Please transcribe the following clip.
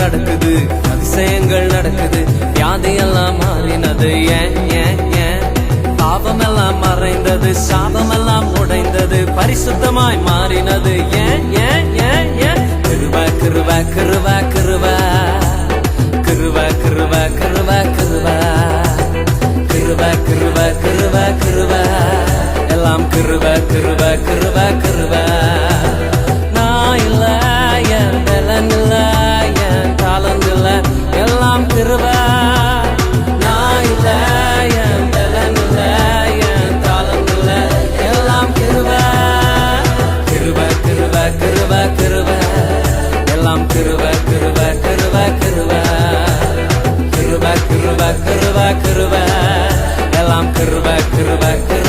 நடக்குது அதிசயங்கள் நடக்குது. வியாதி மாறினது ஏன் ஏன் ஏன்? பாவமெல்லாம் மறைந்தது சாபமெல்லாம் உடைந்தது பரிசுத்தமாய் மாறினது ஏன் ஏன் ஏன் ஏன்? கிருவ கிருவ கிருவ கிருவ கிருவ கிருவ கிருவ கிருவ கிருவ கிருவ கிருவ கிருவ எல்லாம் கிருவ கிருவ கிருவ கிருவ kırıver kırıver kırıver kırıver. Kırıver kırıver kırıver kırıver. Elam kırıver kırıver kırıver.